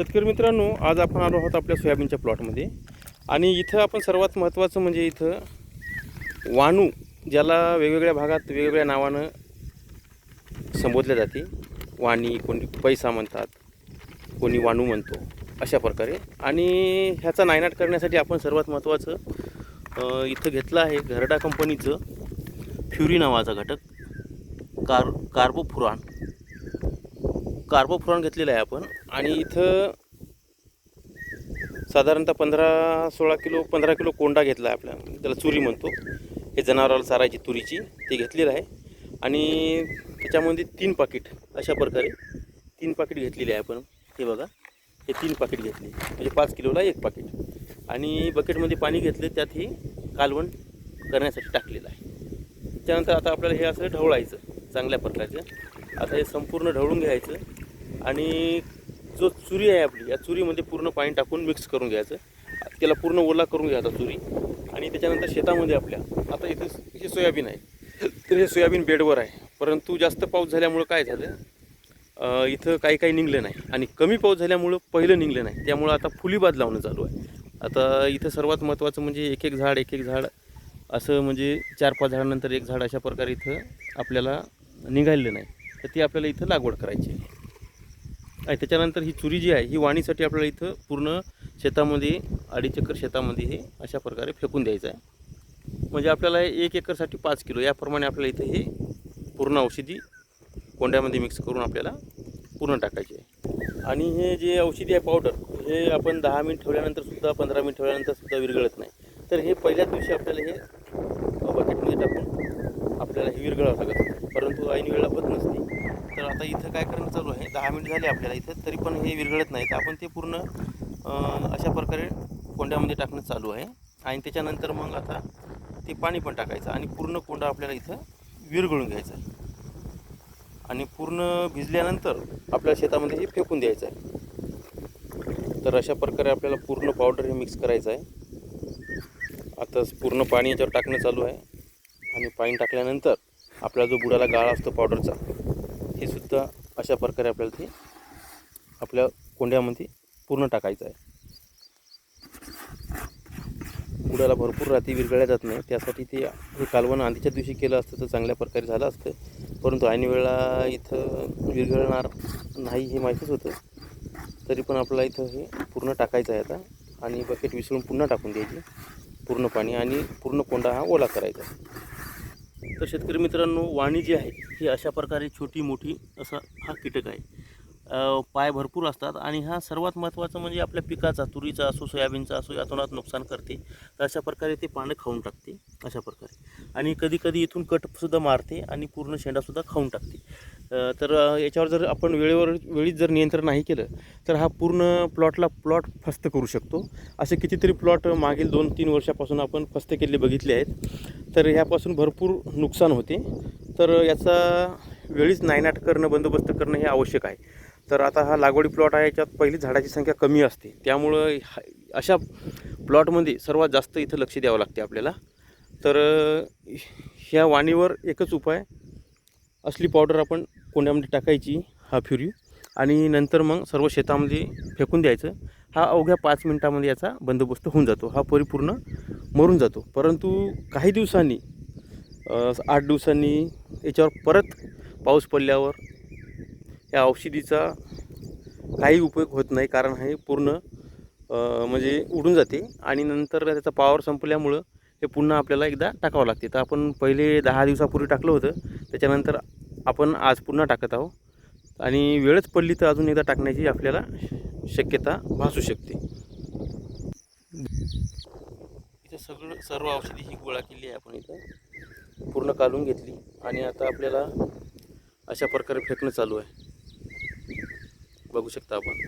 शेतकरी मित्रांनो आज आपण आलो आहोत आपल्या सोयाबीनच्या प्लॉटमध्ये. आणि इथं आपण सर्वात महत्त्वाचं म्हणजे इथं वाणू ज्याला वेगवेगळ्या भागात वेगवेगळ्या नावानं संबोधले जाते. वाणी कोणी पैसा म्हणतात कोणी वाणू म्हणतो अशा प्रकारे. आणि ह्याचा नायनाट करण्यासाठी आपण सर्वात महत्त्वाचं इथं घेतलं आहे घरडा कंपनीचं फ्युरी नावाचा घटक. कार कार्बोफुरान कार्बोफुरान घेतलेला आहे आपण. आणि इथं साधारणतः पंधरा सोळा किलो पंधरा किलो कोंडा घेतला आहे आपल्या त्याला चुरी म्हणतो. हे जनावराला चारायची तुरीची ते घेतलेलं आहे. आणि त्याच्यामध्ये तीन पाकिट अशा प्रकारे तीन पाकिट घेतलेली आहे आपण. हे बघा हे तीन पाकिट घेतली. म्हणजे पाच किलोला एक पाकिट. आणि बकेटमध्ये पाणी घेतले त्यातही कालवण करण्यासाठी टाकलेलं आहे. त्यानंतर आता आपल्याला हे असं ढवळायचं चांगल्या प्रकारचं. आता हे संपूर्ण ढवळून घ्यायचं. आणि जो चुरी आहे आपली या चुरीमध्ये पूर्ण पाणी टाकून मिक्स करून घ्यायचं. त्याला पूर्ण ओला करून घ्यायचा चुरी. आणि त्याच्यानंतर शेतामध्ये आपल्या आता इथं हे सोयाबीन आहे. तर हे सोयाबीन बेडवर आहे. परंतु जास्त पाऊस झाल्यामुळं काय झालं? इथं काही काही निघलं नाही. आणि कमी पाऊस झाल्यामुळं पहिलं निघलं नाही. त्यामुळं आता फुलीबाद लावणं चालू आहे. आता इथं सर्वात महत्त्वाचं म्हणजे एक एक झाड एक एक झाड असं म्हणजे चार पाच झाडानंतर एक झाड अशा प्रकारे इथं आपल्याला निघालेलं नाही. तर ती आपल्याला इथं लागवड करायची आहे. आणि त्याच्यानंतर ही चुरी जी आहे ही वाणीसाठी आपल्याला इथं पूर्ण शेतामध्ये अडीच एकर शेतामध्ये हे अशा प्रकारे फेकून द्यायचं आहे. म्हणजे आपल्याला एक एकरसाठी पाच किलो याप्रमाणे आपल्याला इथं हे पूर्ण औषधी कोंड्यामध्ये मिक्स करून आपल्याला पूर्ण टाकायची आहे. आणि हे जे औषधी आहे पावडर हे आपण दहा मिनिट ठेवल्यानंतर सुद्धा पंधरा मिनिट ठेवल्यानंतर सुद्धा विरघळत नाही. तर हे पहिल्याच दिवशी आपल्याला हे बकेटमध्ये टाकून आपल्याला हे विरघळावं लागत परंतु ऐन वेळेला होत नसते तर आता इथं काय करणं चालू आहे? दहा मिनिट झाले आपल्याला इथं तरी पण हे विरघळत नाही. तर आपण ते पूर्ण अशा प्रकारे कोंड्यामध्ये टाकणं चालू आहे. आणि त्याच्यानंतर मग आता ते पाणी पण टाकायचं आणि पूर्ण कोंडा आपल्याला इथं विरघळून घ्यायचा आहे. आणि पूर्ण भिजल्यानंतर आपल्या शेतामध्ये हे फेकून द्यायचं आहे. तर अशा प्रकारे आपल्याला पूर्ण पावडर हे मिक्स करायचं आहे. आता पूर्ण पाणी याच्यावर टाकणं चालू आहे. आणि पाणी टाकल्यानंतर आपला जो बुडाला गाळा असतो पावडरचा हे सुद्धा अशा प्रकारे आपल्याला ते आपल्या कोंड्यामध्ये पूर्ण टाकायचं आहे. बुडाला भरपूर रात्री विरघळल्या जात नाही. त्यासाठी ते हे कालवण आधीच्या दिवशी केलं असतं तर चांगल्या प्रकारे झालं असतं. परंतु ऐनवेळा इथं विरघळणार नाही हे माहितीच होतं. तरी पण आपल्याला इथं हे पूर्ण टाकायचं आहे आता. आणि बकेट विसरून पुन्हा टाकून द्यायची. पूर्ण पाणी आणि पूर्ण कोंडा हा ओला करायचा. तर शेतकरी मित्रांनो वाणी जी आहे ही अशा प्रकारे छोटी मोठी असा हा कीटक आहे. पाय भरपूर असतात आणि हा सर्वात महत्त्वाचं म्हणजे आपल्या पिकाचा तुरीचा असो सोयाबीनचा असो यातूनात नुकसान करते. तर अशा प्रकारे ते पानं खाऊन टाकते अशा प्रकारे. आणि कधीकधी इथून कटसुद्धा मारते आणि पूर्ण शेंडासुद्धा खाऊन टाकते. तर याच्यावर जर आपण वेळेवर वेळीच जर नियंत्रण नाही केलं तर हा पूर्ण प्लॉटला प्लॉट फस्त करू शकतो. असे कितीतरी प्लॉट मागील दोन तीन वर्षापासून आपण फस्त केले बघितले आहेत. तर ह्यापासून भरपूर नुकसान होते. तर याचा वेळीच नायनाट करणं बंदोबस्त करणं हे आवश्यक आहे. तर आता हा लागवडी प्लॉट आहे याच्यात पहिली झाडाची संख्या कमी असते. त्यामुळं ह्या- अशा प्लॉटमध्ये सर्वात जास्त इथं लक्ष द्यावं लागते आपल्याला. तर ह्या वाणीवर एकच उपाय असली पावडर आपण कोंड्यामध्ये टाकायची हा फ्युरी. आणि नंतर मग सर्व शेतामध्ये फेकून द्यायचं. हा अवघ्या पाच मिनटामध्ये याचा बंदोबस्त होऊन जातो. हा परिपूर्ण मरून जातो. परंतु काही दिवसांनी आठ दिवसांनी याच्यावर परत पाऊस पडल्यावर या औषधीचा काही उपयोग होत नाही. कारण हे पूर्ण म्हणजे उडून जाते. आणि नंतर त्याचा पावर संपल्यामुळं हे पुन्हा आपल्याला एकदा टाकावं लागते. तर आपण पहिले दहा दिवसापूर्वी टाकलं होतं. त्याच्यानंतर आपण आज पुन्हा टाकत आहोत. आणि वेळच पडली तर अजून एकदा टाकण्याची आपल्याला शक्यता भासू शकते. इथं सगळं सर्व औषधी ही गोळा केली आहे आपण इथं. पूर्ण काढून घेतली. आणि आता आपल्याला अशा प्रकारे फेकणं चालू आहे. बघू शकता आपण.